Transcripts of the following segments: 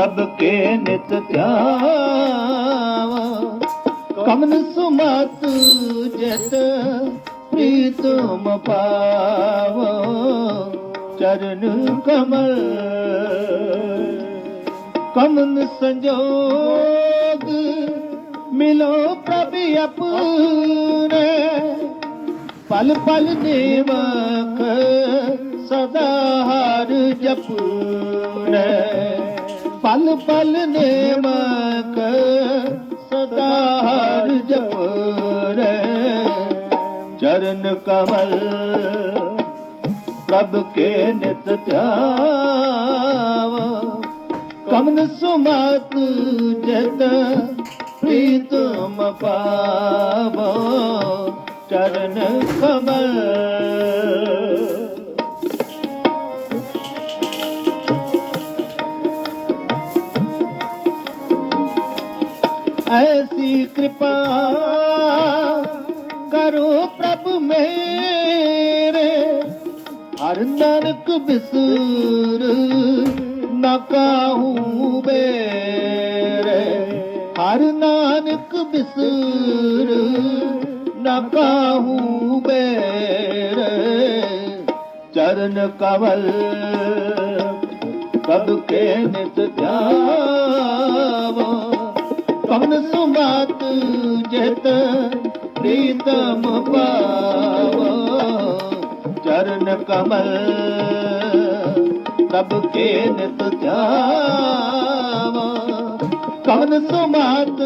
ਸਭ ਕੇ ਨਿਤ ਧਿਆਵਾ। ਕਮਨ ਸੁਮਤ ਜਤ ਪ੍ਰੀਤਮ ਪਾਵੋ। ਚਰਨ ਕਮਲ ਕਮਨ ਸੰਜੋਗ ਮਿਲੋ ਪ੍ਰਭ ਆਪਣੇ। ਪਲ ਪਲ ਨੇਵਕ ਸਦਾ ਹਰ ਜਪਨੇ ਪਲ ਪਲ ਨੇਮਕ ਸਦਾ ਹਰ ਜਪਨੇ ਚਰਨ ਕਮਲ ਪ੍ਰਭ ਕੇ ਨਿਤ ਧਿਆਵਾ। ਕਮਨ ਸੁਮਤ ਜਤ ਪ੍ਰੀਤਮ ਪਾਵੋ ਚਰਨ ਕਮਲ ਐਸੀ ਕਿਰਪਾ ਕਰੋ ਪ੍ਰਭ ਮੇਰੇ। ਹਰ ਨਾਨਕ ਬਿਸਰ ਨਾ ਕਾਹੂ ਬੇਰੇ। ਹਰ ਨਾਨਕ ਬਿਸਰ ਨਾ ਕਾਹੂ ਬੇਰੇ। ਚਰਨ ਕਵਲ ਕਬ ਕੇ ਨਿਤ ਧਿਆਵਾ ਕਮਨ ਸੁਮਤ ਪ੍ਰੀਤਮ ਪਾਵਾ ਚਰਨ ਕਮਲ ਤਬ ਕੇ ਨਿਤ ਧਿਆਵਾ ਕਮਨ ਸੁਮਤ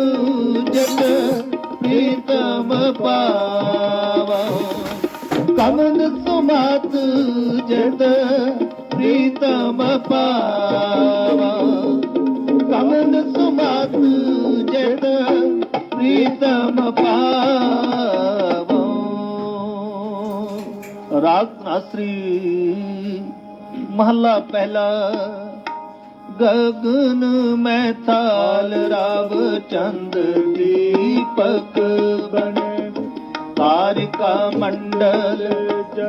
ਜਿਤ ਪ੍ਰੀਤਮ ਪਾਵਾ ਕਮਨ ਸੁਮਤ ਜਿਤ ਪ੍ਰੀਤਮ ਪਾਵਾ ਪ੍ਰੀਤਮ ਪਾਵੋ। ਰਾਗ ਨਾਸਰੀ ਮਹੱਲਾ ਪਹਿਲਾ, ਗਗਨ ਮੈਂ ਥਾਲ ਰਾਵ ਚੰਦ ਦੀਪਕ ਬਣੇ। ਤਾਰਿਕਾ ਮੰਡਲ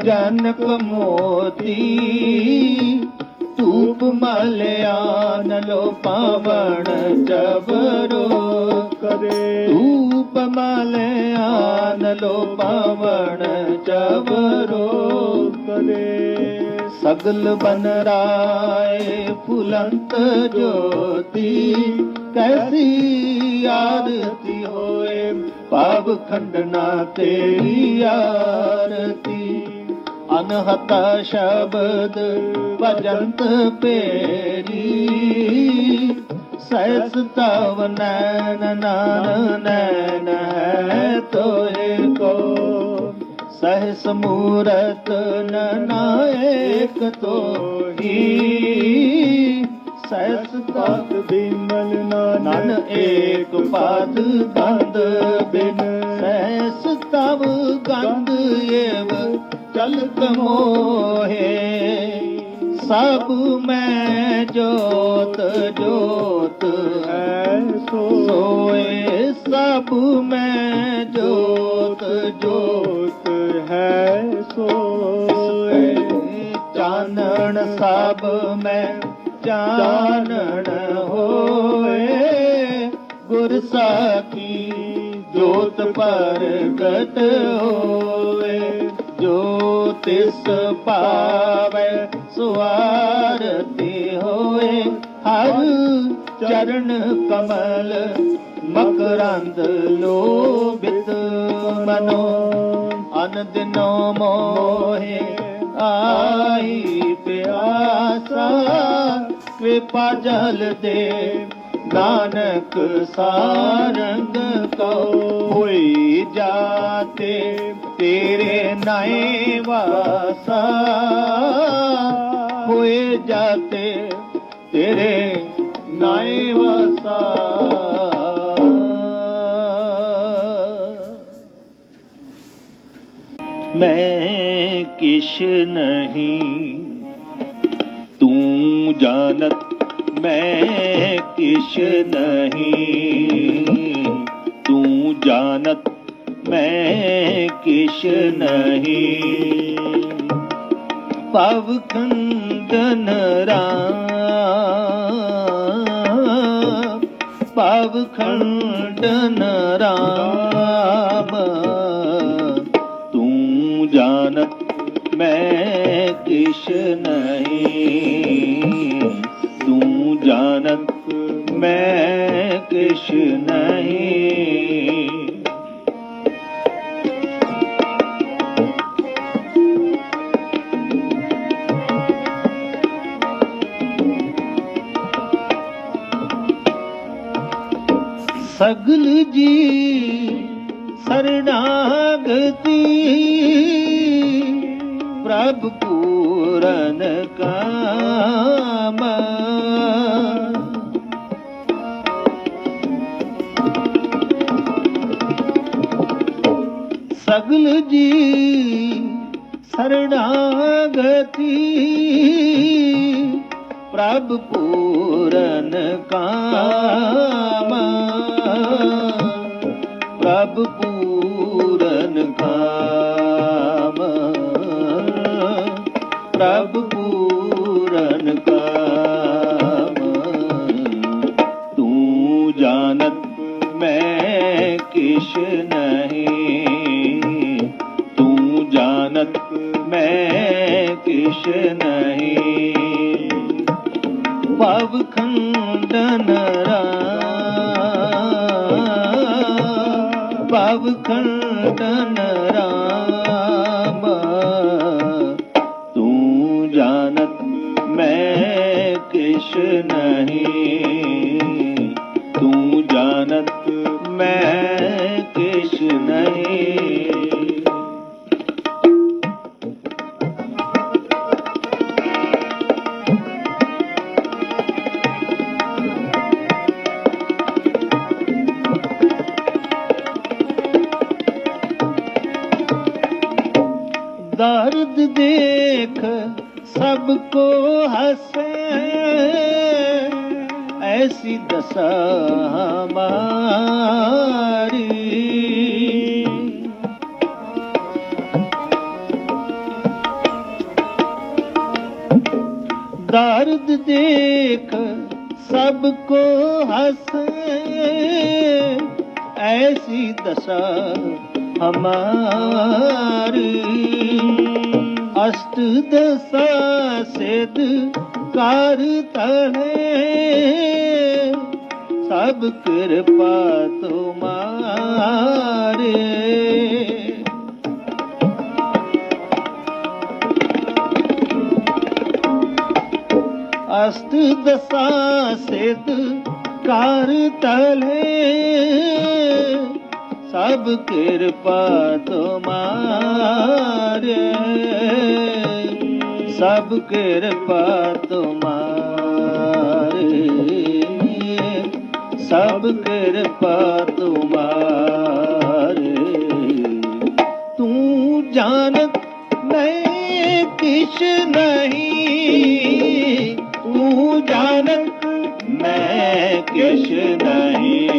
ਜਨਕ ਮੋਤੀ, ਧੂਪ ਮਲਿਆਨ ਲੋ ਪਾਵਣ ਜਬਰੋ ਕਰੇ। ਧੂਪ ਮਲਿਆਨ ਲੋ ਪਾਵਣ ਜਬਰੋ ਕਰੇ ਸਗਲ ਬਨ ਰਾਏ ਫੁਲੰਤ ਜੋਤੀ, ਕੈਸੀ ਆਰਤੀ ਹੋਏ ਪਾਵ ਖੰਡਨਾ ਤੇਰੀ ਆਰਤੀ। ਅਨਹਤਾ ਸ਼ਬਦ ਭਜੰਤ ਪੇਰੀ ਸੈਸ ਤਵ ਨੈਨ ਨਾਨ ਨੈਨ ਹੈ ਤੋਏ ਕੋ ਸਹਸ ਮੂਰਤ ਨਨਾਇਕ ਤੋਹੀ, ਸਹਸ ਤਤ ਬਿਮਲ ਨਨ ਏਕ ਪਦ ਗੰਧ ਬਿਨ, ਸਹਿਸ ਤਵ ਗੰਧ ਏਵ ਚਲਤ ਮੋਹੇ ਸਭ ਮੈਂ ਜੋਤ ਜੋਤ ਹੈ ਸੋ ਸੋਏ, ਸਭ ਮੈਂ ਜੋਤ ਜੋਤ ਜੋਤ ਹੈ ਸੋਏ। ਚਾਨਣ ਸਭ ਮੈਂ ਚਾਨਣ ਹੋਏ। ਗੁਰ ਸਾਖੀ ਜੋਤ ਪ੍ਰਗਟ ਹੋਏ। ਜੋ ਤਿਸ ਪਾਵੈ, ਸੁਆਰਤੀ ਹੋਏ। ਹਰ ਚਰਨ ਕਮਲ ਮਕਰੰਦ ਲੋਭਿਤ ਮਨੋ। ਅਨ ਦਿਨੋ ਮੋਹੇ ਆਈ ਪਿਆਸਾ, ਕਿਰਪਾ ਜਲ ਦੇ ਨਾਨਕ ਸਾਰੰਗ ਕਉ। ਹੋਈ ਜਾਤੇ ਤੇਰੇ ਨਾਏ ਵਾਸਾ ਹੋਏ ਜਾਤੇ ਤੇਰੇ ਨਾਏ ਵਾਸਾ। ਮੈਂ ਕਿਛ ਨਹੀਂ, ਤੂੰ ਜਾਣਤ ਮੈਂ ਕਿਛ ਨਹੀਂ, ਤੂੰ ਜਾਣਤ ਮੈਂ ਕਿਛ ਨਹੀਂ। ਪਵ ਖੰਡਨ ਰਾਮ ਭਵ ਖੰਡਨ ਰਾਮ। ਤੂੰ ਜਾਣ ਮੈਂ ਕਿਛ ਸਗਲ ਜੀ ਸਰਣਾਗਤੀ। ਪ੍ਰਭ ਪੂਰਨ ਕਾਮ ਮੈਂ ਕਿਛ ਨਹੀਂ ਭਵ ਖੰਡਨ ਰਾਮ ਭਵ ਖੰਡਨ ऐसी दशा हमारी दर्द देख सबको हंसे ऐसी दशा हमारी अष्ट दशा सिद्ध कार तले ਸਭ ਕਿਰਪਾ ਤੁਮਾਰੇ। ਅਸਤ ਦਸਾਂ ਸਿਧ ਕਰ ਤਲੇ। ਸਭ ਕਿਰਪਾ ਤੁਮਾਰੇ। ਸਭ ਕਿਰਪਾ ਤੁਮਾਰੇ। ਸਭ ਕਿਰਪਾ ਤੁਮਾਰੇ। ਤੂੰ ਜਾਣਤ ਮੈਂ ਕਿਛ ਨਹੀਂ। ਤੂੰ ਜਾਣਤ ਮੈਂ ਕਿਛ ਨਹੀਂ।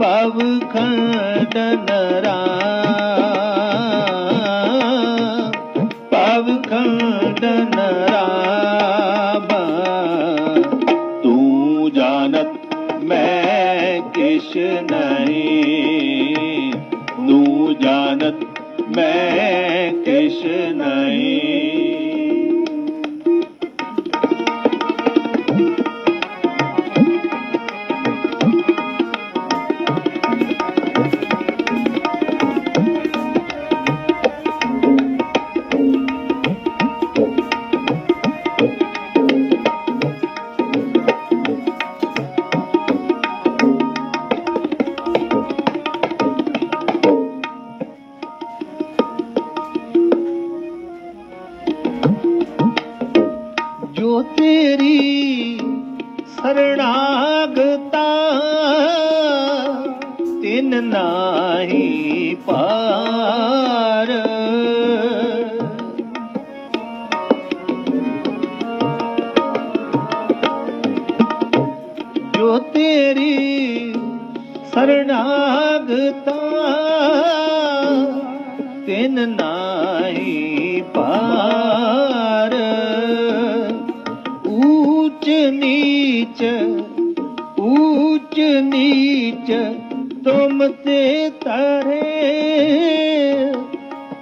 ਭਵ ਖੰਡਨ ਰਾਮ। ਭਵ ਖੰਡਨ ਰਾਮ। ਲਾਗਤਾ ਤਿੰਨ ਨਾਹੀ ਪਾਰ। ਊਚ ਨੀਚ ਊਚ ਨੀਚ ਤੁਮ ਤੇ ਤਰੇ।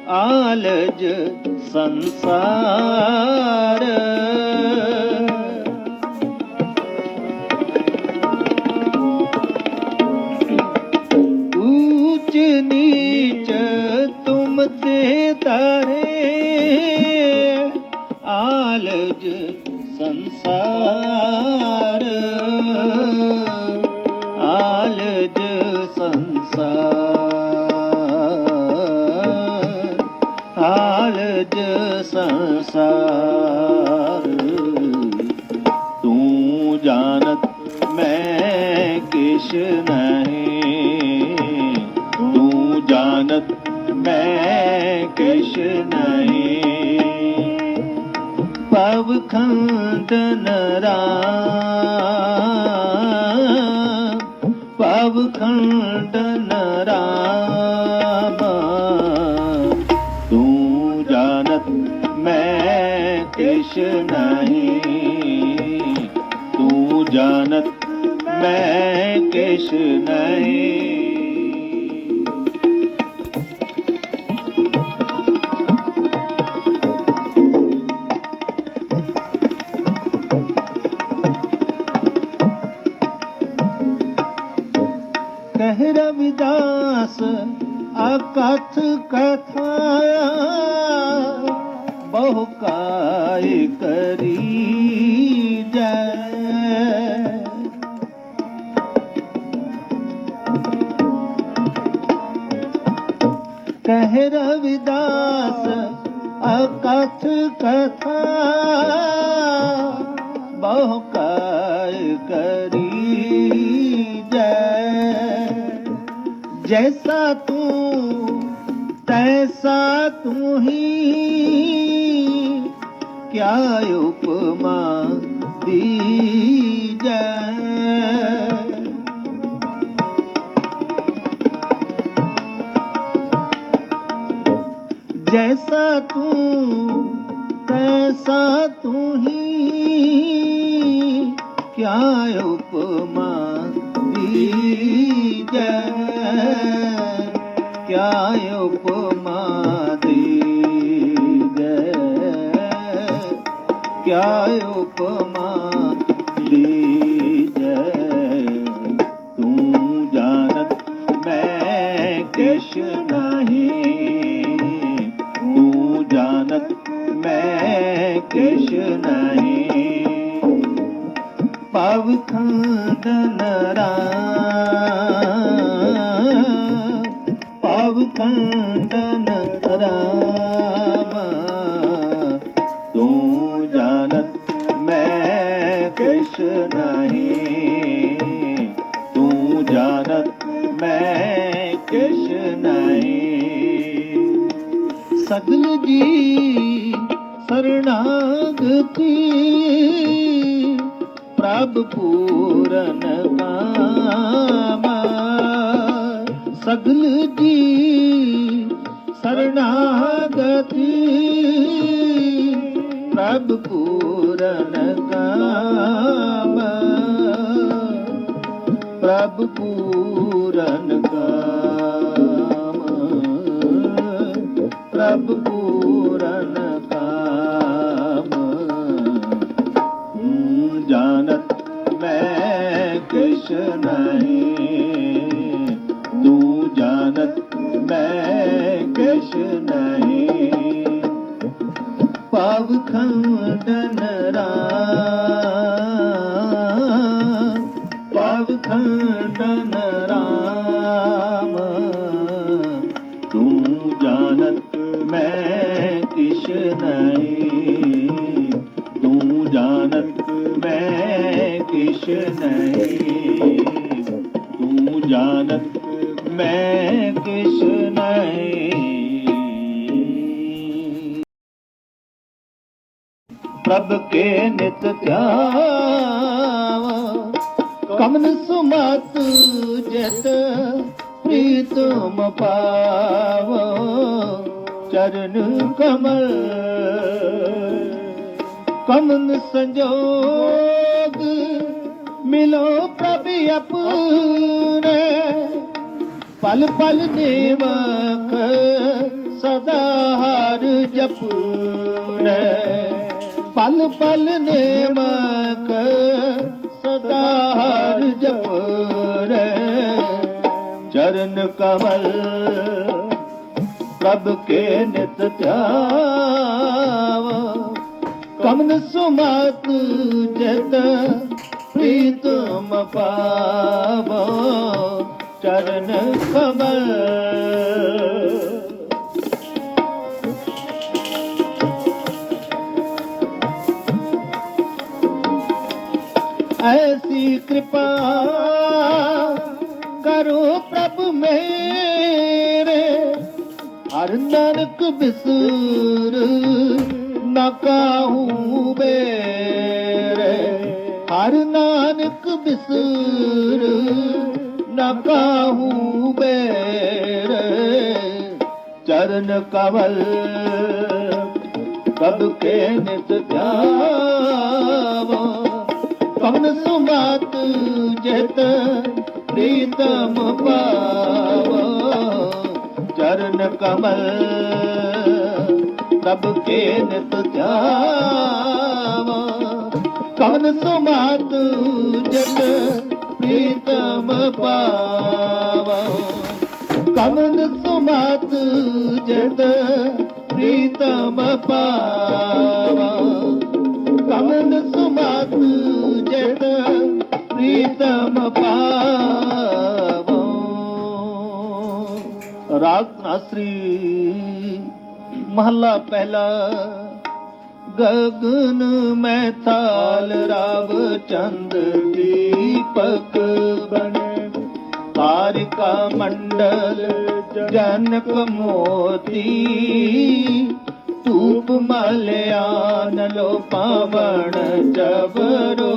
ਆਲਜ ਸੰਸਾਰ। तरे आलज संसार आलज संसार आलज संसार तू जानत मैं किश ਮਦਨ ਪਵ ਖੰਡਨ ਰਾਮ ਤੂੰ ਜਾਣਤ ਮੈਂ ਕਿਛ ਨਹੀਂ ਤੂੰ ਜਾਣਤ ਮੈਂ ਕਿਸ਼ ਨਹੀਂ। ਕਹਿ ਰਵਿਦਾਸ ਅਕਥ ਕਥਾ ਬਹੁ ਕਾਇ ਕਰੀ ਜੈ ਕਹਿ ਰਵਿਦਾਸ ਅਕਥ ਕਥਾ ਬਹੁ जैसा तू तैसा तू ही क्या उपमा दी जाए जैसा तू तैसा तू ही क्या ਉਪਮਾ ਲੀਜੈ ਤੂੰ ਜਾਣਤ ਮੈਂ ਕਿਛ ਨਹੀਂ। ਤੂੰ ਜਾਣਤ ਮੈਂ ਕਿਛ ਨਹੀਂ। ਪਵ ਖੰਦਨ ਰਾਮ। ਪਵ ਖੰਦਨ ਰਾਮ। ਜਾਣਤ ਮੈਂ ਕਿਛ ਨਹੀਂ ਸਗਲ ਜੀ ਸਰਣਾਗਤੀ ਪ੍ਰਭ ਪੂਰਨ ਕਾਮਾ ਸਗਲ ਜੀ ਸਰਣਾਗਤੀ ਪ੍ਰਭ ਪੂਰਨ ਪ੍ਰਭ ਪੂਰਨ ਕਾਮ ਪ੍ਰਭ ਕਿਛ ਨਹੀਂ। ਤੂੰ ਜਾਣਤ ਮੈਂ ਕਿਛ ਨਹੀਂ। ਪ੍ਰਭ ਕੇ ਨਿਤ ਧਿਆਵਾ, ਕਮਨ ਸੁਮਤ ਜਤ ਪ੍ਰੀਤਮ ਪਾਵੋ, ਚਰਨ ਕਮਲ, ਕਮਨ ਸੰਜੋਗ ਪ੍ਰਭ ਜਪਨੇ ਪਲ ਪਲ ਨੇਮਕ ਸਦਾ ਹਰ ਜਪਨੇ ਪਲ ਪਲ ਨੇਮਕ ਸਦਾ ਹਰ ਜਪਨੇ ਚਰਨ ਕਮਲ ਪ੍ਰਭ ਕੇ ਨਿਤ ਧਿਆਵਾ। ਕਮਨ ਸੁਮਤ ਜਤ ਪ੍ਰੀਤਮ ਪਾਵੋ ਚਰਨ ਕਮਲ ਐਸੀ ਕਿਰਪਾ ਕਰੋ ਪ੍ਰਭ ਮੇਰੇ ਹਰ ਨਾਨਕ ਬਿਸਰ ਨਾ ਬਿਸਰ ਨਾ ਕਾਹੂ ਬੇਰੇ। ਚਰਨ ਕਮਲ ਕਬ ਕੇ ਨਿਤ ਧਿਆਵਾ। ਕਮਨ ਸੁਮਤ ਜਤ ਪ੍ਰੀਤਮ ਪਾਵੋ। ਚਰਨ ਕਮਲ ਤਬ ਕੇ ਨਿਤ ਧਿਆਵਾ। ਕਮਨ ਸੁਮਤ ਜਤ ਪ੍ਰੀਤਮ ਪਾਵੋ। ਕਮਨ ਸੁਮਤ ਜਤ ਪ੍ਰੀਤਮ ਪਾਵਾ। ਕਮਨ ਸੁਮਤ ਜਤ ਪ੍ਰੀਤਮ ਪਾਵਾ। ਰਾਗ ਨਾਸਰੀ ਮਹੱਲਾ ਪਹਿਲਾ ਗਗਨ ਮੈਂ ਥਾਲ ਰਵ ਚੰਦ ਦੀਪਕ ਬਣੇ। ਤਾਰਿਕਾ ਮੰਡਲ ਜਨਕ ਮੋਤੀ, ਧੂਪ ਮਲਿਆਨ ਲੋ ਪਾਵਣ ਜਬਰੋ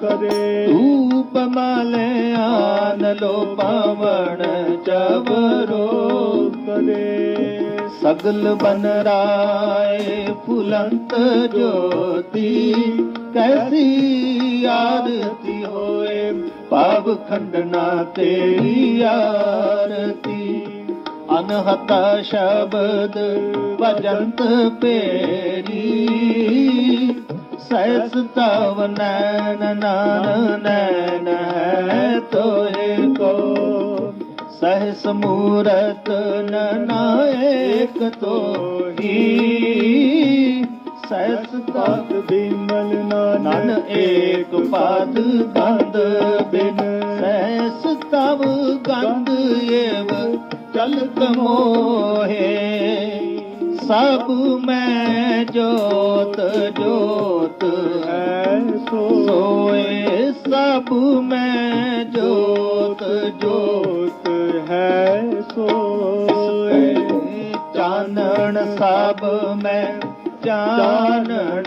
ਕਰੇ ਧੂਪ ਮਲਿਆਨ ਲੋ ਪਾਵਣ ਜਬਰੋ ਕਰੇ ਸਗਲ ਬਨ ਰਾਏ ਫੁਲੰਤ ਜੋਤੀ, ਕੈਸੀ ਆਰਤੀ ਹੋਏ ਪਾਵ ਖੰਡਨਾ ਤੇਰੀ ਆਰਤੀ। ਅਨਹਤਾ ਸ਼ਬਦ ਵਜੰਤ ਪੇਰੀ ਸੈਸ ਤਵ ਨੈਨ ਨਾਨ ਨੈਨ ਤੋਏ ਕੋ। ਸਹਸ ਮੂਰਤ ਨਨਾਇਕ ਤੋਹੀ। ਸਹਸ ਤਤ ਬਿਮਲ ਨਨ ਨਾਨ ਏਕ ਪਦ ਗੰਧ ਬਿਨ। ਸਹਿਸ ਤਵ ਗੰਧ ਏਵ ਚਲਤ ਮੋਹੇ ਸਭ ਮੈਂ ਜੋਤ ਜੋਤ ਹੈ ਸੋਏ। ਸਭ ਮੈਂ ਜੋਤ ਜੋਤ ਸਭ ਮੈਂ ਚਾਨਣ